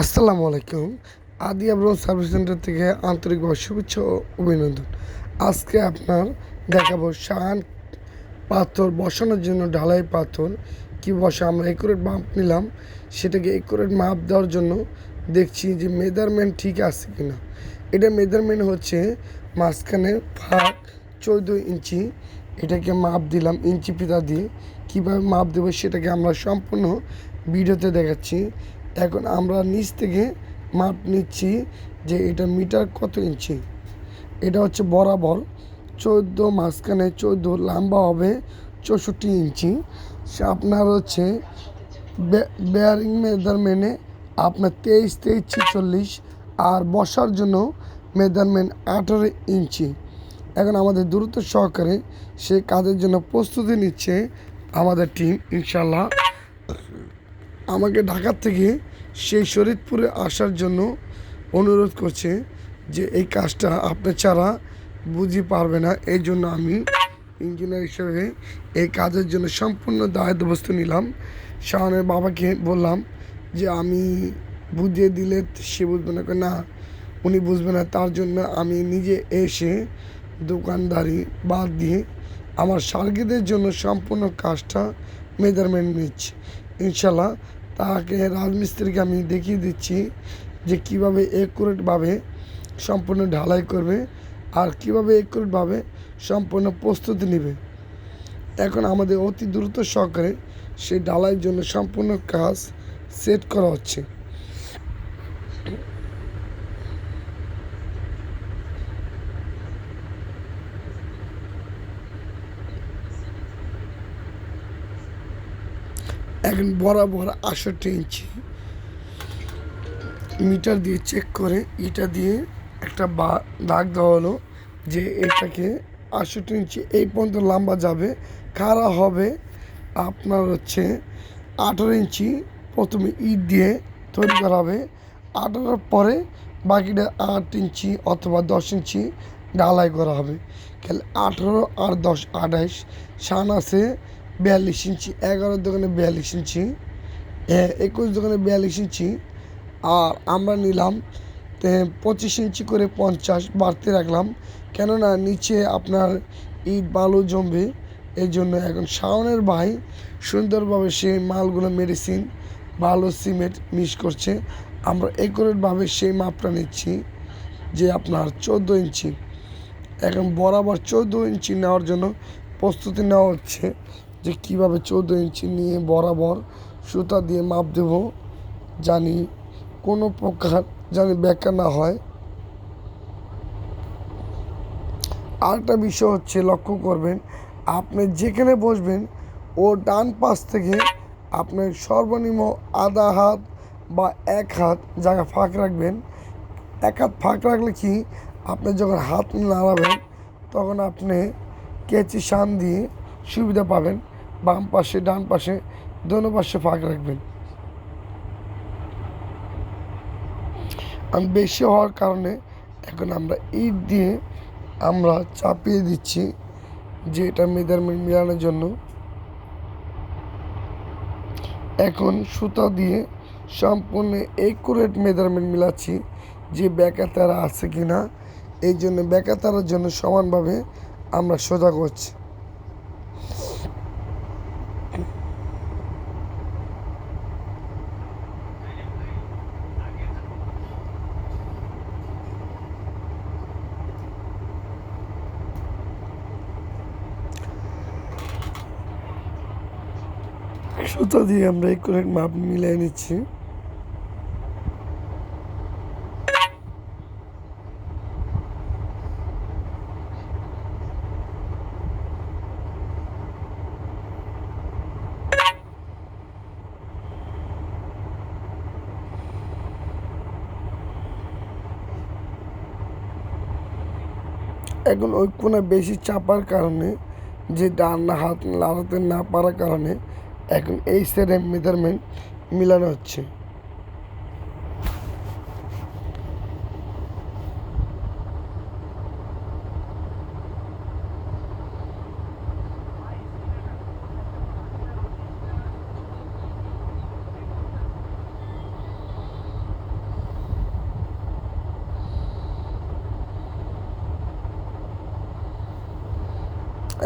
আসসালামু আলাইকুম। আদি আবরণ সার্ভিস সেন্টার থেকে আন্তরিকভাবে শুভেচ্ছা ও অভিনন্দন। আজকে আপনার দেখাবো শান পাথর বসানোর জন্য ঢালাই পাথর। কি বসা আমরা একুরেট মাপ নিলাম, সেটাকে একুরেট মাপ দেওয়ার জন্য দেখছি যে মেজারমেন্ট ঠিক আছে কি না এটা মেজারমেন্ট হচ্ছে মাঝখানে ফাঁক চৌদ্দ ইঞ্চি। এটাকে মাপ দিলাম ইঞ্চি পিতা দিয়ে। কীভাবে মাপ দেবো সেটাকে আমরা সম্পূর্ণ ভিডিওতে দেখাচ্ছি। এখন আমরা নিচ থেকে মাপ নিচ্ছি যে এটা মিটার কত ইঞ্চি? এটা হচ্ছে বরাবর চোদ্দ, মাঝখানে চোদ্দ, লম্বা হবে চৌষট্টি ইঞ্চি। সে আপনার হচ্ছে বেয়ারিং মেজারমেন্টে আপনার তেইশ তেইশ, ছেচল্লিশ আর বসার জন্য মেজারমেন্ট আঠারো ইঞ্চি। এখন আমাদের দ্রুত সহকারে সে কাজের জন্য প্রস্তুতি নিচ্ছে আমাদের টিম ইনশাল্লাহ আমাকে ঢাকার থেকে সেই শরীদপুরে আসার জন্য অনুরোধ করছে যে এই কাজটা আপনার ছাড়া বুঝি পারবে না। এই জন্য আমি ইঞ্জিনিয়ার হিসেবে এই কাজের জন্য সম্পূর্ণ দায়িত্ববস্তু নিলাম। শাওনের বাবাকে বললাম যে আমি বুঝিয়ে দিলে সে বুঝবে না। না, উনি বুঝবে না। তার জন্য আমি নিজে এসে দোকানদারি বাদ দিয়ে আমার সার্গিদের জন্য সম্পূর্ণ কাজটা মেজারমেন্ট নিচ্ছি। ইনশাল্লাহ তাকে রাজমিস্ত্রিকে আমি দেখিয়ে দিচ্ছি যে কীভাবে একুরেটভাবে সম্পূর্ণ ঢালাই করবে আর কীভাবে একুরেটভাবে সম্পূর্ণ প্রস্তুতি নেবে। এখন আমাদের অতি দ্রুত সহকারে সেই ঢালাইয়ের জন্য সম্পূর্ণ কাজ সেট করা হচ্ছে। এখন বরাবর আষট্টি ইঞ্চি। মিটার দিয়ে চেক করে ইটা দিয়ে একটা বা, দাগ দেওয়া হলো যে এটাকে আষট্টি ইঞ্চি এই পর্যন্ত লম্বা যাবে। খাড়া হবে আপনার হচ্ছে আঠারো ইঞ্চি। প্রথমে ইট দিয়ে তৈরি করা হবে। আঠারোর পরে বাকিটা আট ইঞ্চি অথবা দশ ইঞ্চি ঢালাই করা হবে। তাহলে আঠারো আর দশ আঠাইশ। সান আছে বিয়াল্লিশ ইঞ্চি এগারোর দোকানে বিয়াল্লিশ ইঞ্চি একুশ দোকানে বিয়াল্লিশ ইঞ্চি, আর আমরা নিলাম পঁচিশ ইঞ্চি করে পঞ্চাশ বাড়তে রাখলাম। কেননা নিচে আপনার ইট, বালু জমবে, এই জন্য এখন শাওনের ভাই সুন্দরভাবে সেই মালগুলো মেডিসিন, বালু, সিমেন্ট মিস করছে। আমরা একুরেটভাবে সেই মাপটা নিচ্ছি যে আপনার চোদ্দ ইঞ্চি। এখন বরাবর চোদ্দ ইঞ্চি নেওয়ার জন্য প্রস্তুতি নেওয়া হচ্ছে। যে কীভাবে চোদ্দ ইঞ্চি নিয়ে বরাবর সুতা দিয়ে মাপ দেব জানি কোনো প্রকার জানি ব্যাখ্যা না হয়। আরেকটা বিষয় হচ্ছে লক্ষ্য করবেন, আপনি যেখানে বসবেন, ও ডান পাশ থেকে আপনার সর্বনিম্ন আধা হাত বা এক হাত জায়গা ফাঁক রাখবেন। এক হাত ফাঁক রাখলে কি? আপনি যখন হাত নাড়াবেন, তখন আপনি কেচি শান দিয়ে সুবিধা পাবেন। বাম পাশে, ডান পাশে, দোনো পাশে ফাঁক রাখবেন। আমি বেশি হওয়ার কারণে এখন আমরা ইট দিয়ে আমরা চাপিয়ে দিচ্ছি যে এটা মেজারমেন্ট মেলানোর জন্য। এখন সুতা দিয়ে সম্পূর্ণ একুরেট মেজারমেন্ট মিলাচ্ছি যে ব্যাকাতারা আছে কি না এই জন্য ব্যাকাতারার জন্য সমানভাবে আমরা সোজা করছি। সুতা দিয়ে আমরা একুরেট মাপ মিলিয়ে নিচ্ছি। এখন ওই কোনা বেশি চাপার কারণে, যে ডান হাত লাড়াতে না পারার কারণে এখন এই সেরে মেজারমেন্ট মিলানো হচ্ছে।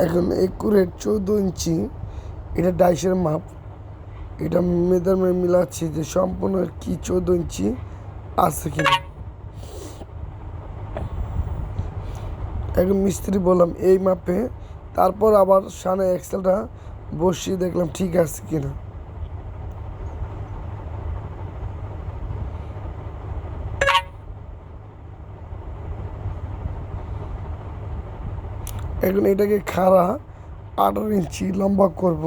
এখন একুরের চৌদ্দ ইঞ্চি এটা ডাইসের মাপ। এটা মেজারমেন্ট মিলাচ্ছি যে সম্পূর্ণ কি চৌদ্দ ইঞ্চি আছে কিনা। এখন মিস্ত্রি বললাম, এই মাপে। তারপর আবার সামনে এক্সেলটা বসিয়ে দেখলাম, ঠিক আছে কিনা? এখন এটাকে খাড়া আঠারো ইঞ্চি লম্বা করব।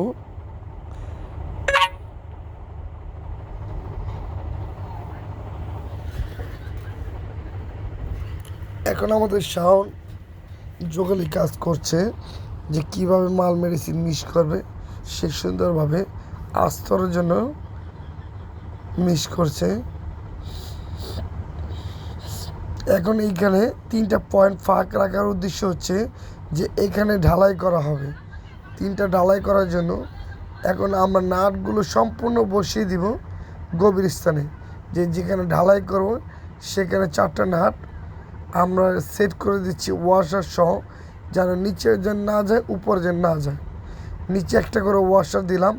এখন আমাদের সাউন্ড যোগালি কাজ করছে যে কীভাবে মাল মেডিসিন মিস করবে, সে সুন্দরভাবে আস্তরের জন্য মিস করছে। এখন এইখানে তিনটা পয়েন্ট ফাঁক রাখার উদ্দেশ্য হচ্ছে যে এখানে ঢালাই করা হবে। তিনটা ঢালাই করার জন্য এখন আমরা নাটগুলো সম্পূর্ণ বসিয়ে দিব গভীর স্থানে। যে যেখানে ঢালাই করব, সেখানে চারটা নাট আমরা সেট করে দিচ্ছি ওয়াশার সহ, যেন নিচে যেন না যায়, উপরে যেন না যায়। নিচে একটা করে ওয়াশার দিলাম,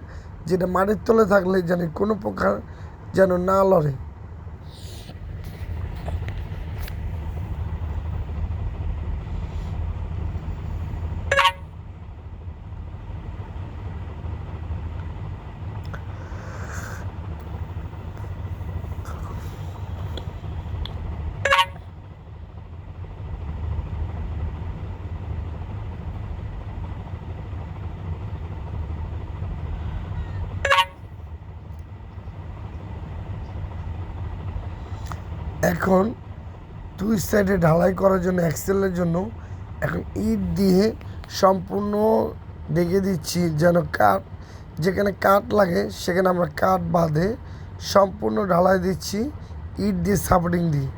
যেটা মাটির তলে থাকলে যেন কোনো প্রকার যেন না লড়ে। এখন দুই সাইডে ঢালাই করার জন্য অ্যাক্সেলের জন্য এখন ইট দিয়ে সম্পূর্ণ ডেকে দিচ্ছি যেন কাঠ, যেখানে কাঠ লাগে সেখানে আমরা কাঠ বাঁধে সম্পূর্ণ ঢালাই দিচ্ছি, ইট দিয়ে সাপোর্টিং দিয়ে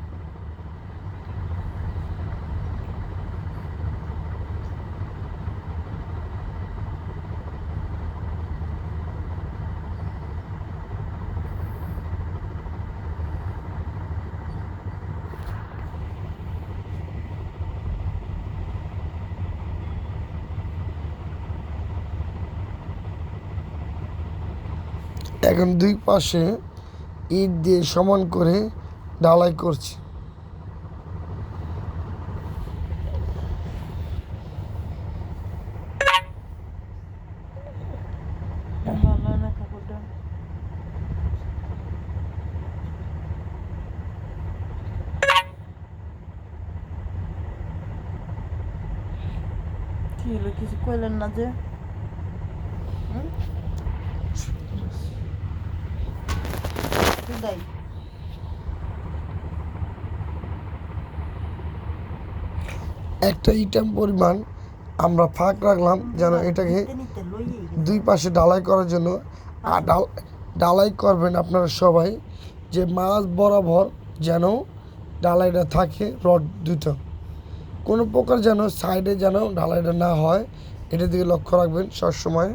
এখন দুই পাশে ইট দিয়ে সমান করে ঢালাই করছি। কিছু কইলেন না যে? একটা ইটাম পরিমাণ আমরা ফাঁক রাখলাম যেন এটাকে। দুই পাশে ঢালাই করার জন্য। আর ঢালাই করবেন আপনারা সবাই যে মাছ বরাবর যেন ঢালাইটা থাকে রড দুটো। কোনো প্রকার যেন সাইডে যেন ঢালাইটা না হয়, এটা দিকে লক্ষ্য রাখবেন সবসময়।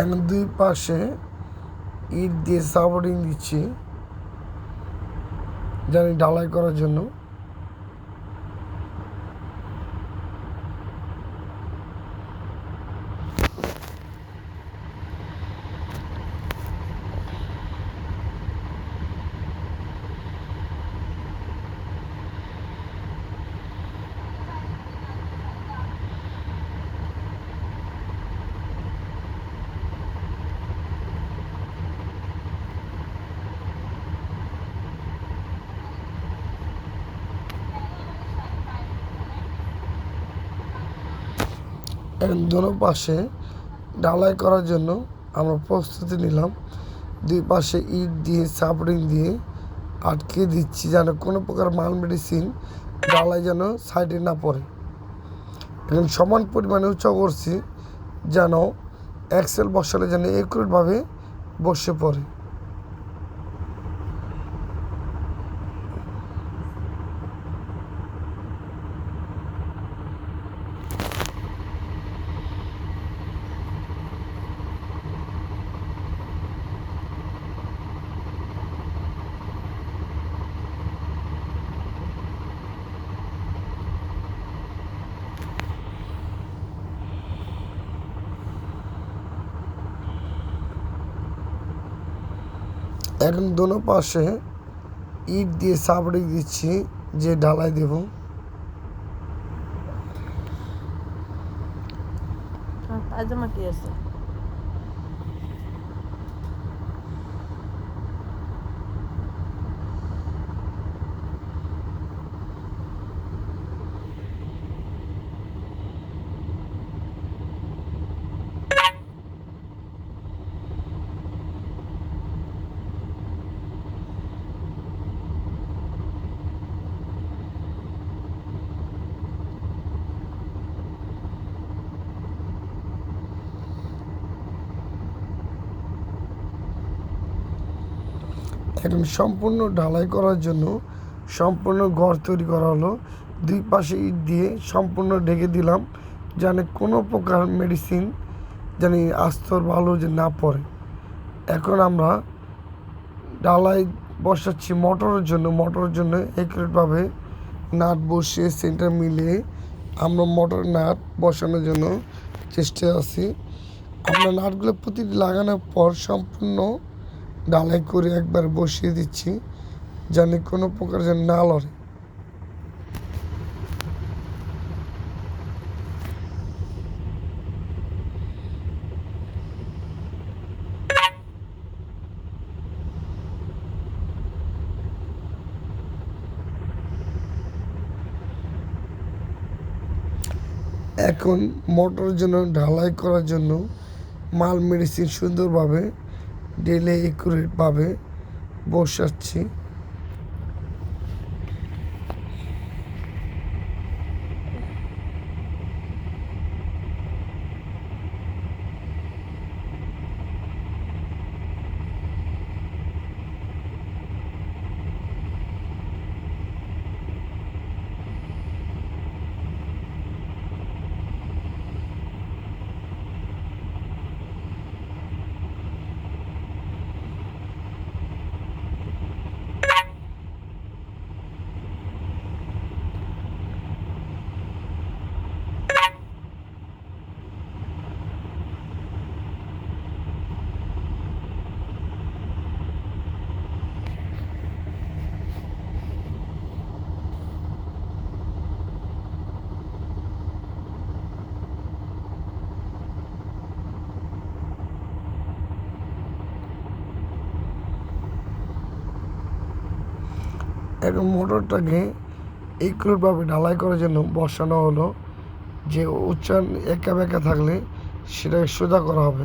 এখন দুই পাশে ইট দিয়ে সাপোর্টিং দিচ্ছে জানি ঢালাই করার জন্য। দোনো পাশে ঢালাই করার জন্য আমরা প্রস্তুতি নিলাম। দুই পাশে ইট দিয়ে সাপোর্টিং দিয়ে আটকে দিচ্ছি যেন কোনো প্রকার মাল মেডিসিন ঢালাই যেন সাইডে না পড়ে। এবং সমান পরিমাণে উঁচা করছি যেন এক্সেল বসালে যেন একুরেটভাবে বসে পড়ে। এখন দোনো পাশে ইট দিয়ে সাপড়ে দিচ্ছি যে ঢালাই দেব। পায়জামা কি আছে। এখন সম্পূর্ণ ঢালাই করার জন্য সম্পূর্ণ ঘর তৈরি করা হলো। দুই পাশে ইট দিয়ে সম্পূর্ণ ঢেকে দিলাম, যেন কোনো প্রকার মেডিসিন যেন আস্তর ভালো যে না পড়ে। এখন আমরা ডালাই বসাচ্ছি মোটরের জন্য। মোটরের জন্য একুরেটভাবে নাট বসিয়ে সেন্টার মিলিয়ে আমরা মোটর নাট বসানোর জন্য চেষ্টায় আছি। আমরা নাটগুলো প্রতিটি লাগানোর পর সম্পূর্ণ ডালাই করে একবার বসিয়ে দিচ্ছি যেন কোনো প্রকার যেন না লড়ে। এখন মোটর জন্য ঢালাই করার জন্য মাল মেডিসিন সুন্দরভাবে। ডেলে একুরেটভাবে বসাচ্ছি। এখন মোটরটাকে একটুভাবে ঢালাই করার জন্য বসানো হলো যে উচ্চারণ একা বেঁকা থাকলে সেটাকে সোজা করা হবে।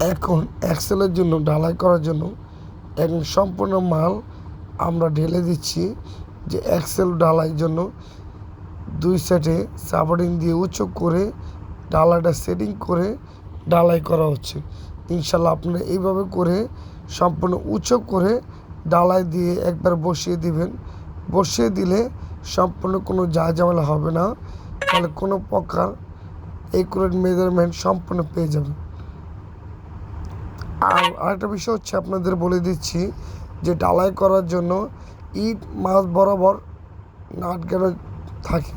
এখন এক্সেলের জন্য, ঢালাই করার জন্য এখন সম্পূর্ণ মাল আমরা ঢেলে দিচ্ছি যে এক্সেল ঢালাই জন্য দুই সাইডে সাবারিং দিয়ে উঁচু করে ডালাটা সেটিং করে ডালাই করা হচ্ছে। ইনশাল্লাহ আপনারা এইভাবে করে সম্পূর্ণ উঁচু করে ডালাই দিয়ে একবার বসিয়ে দিবেন। বসিয়ে দিলে সম্পূর্ণ কোনো যা ঝামেলা হবে না। তাহলে কোনো প্রকার একুরেট মেজারমেন্ট সম্পূর্ণ পেয়ে যাবেন। আর আরেকটা বিষয় হচ্ছে আপনাদের বলে দিচ্ছি যে ডালাই করার জন্য ইট মাছ বরাবর নাট কেন থাকে।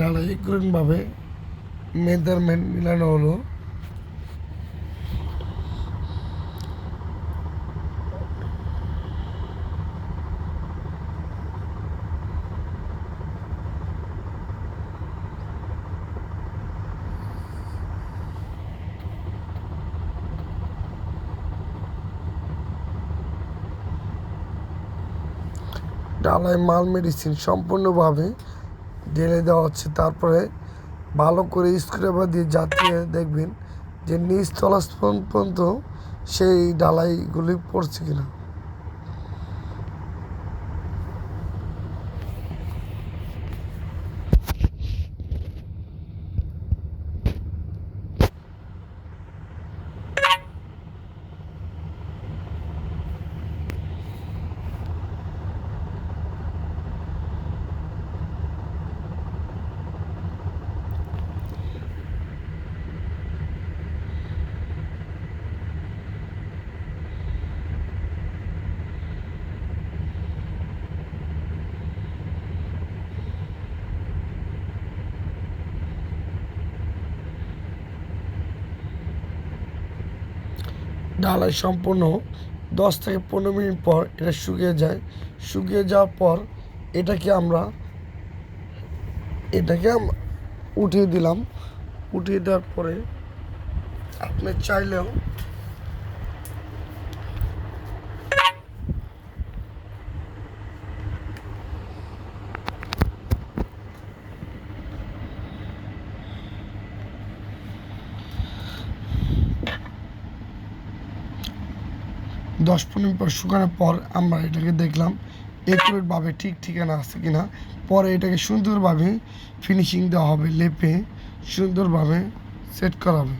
ডালাই মেজারমেন্ট মিলানো হলো। ডালাই মাল মেডিসিন সম্পূর্ণভাবে ঢেলে দেওয়া হচ্ছে। তারপরে ভালো করে স্ক্রাবার দিয়ে জাতিয়ে দেখবেন যে নিচ তলাস পর্যন্ত সেই ডালাইগুলি পড়ছে কিনা। ডালাই সম্পূর্ণ দশ থেকে পনেরো মিনিট পর এটা শুকিয়ে যায়। শুকিয়ে যাওয়ার পর এটাকে আমরা এটাকে উঠিয়ে দিলাম। উঠিয়ে দেওয়ার পরে আপনি চাইলেও দশ পনেরো পর শুকানোর পর আমরা এটাকে দেখলাম একুরেটভাবে ঠিক ঠিকানা আছে কিনা। পরে এটাকে সুন্দরভাবে ফিনিশিং দেওয়া হবে, লেপে সুন্দরভাবে সেট করা হবে।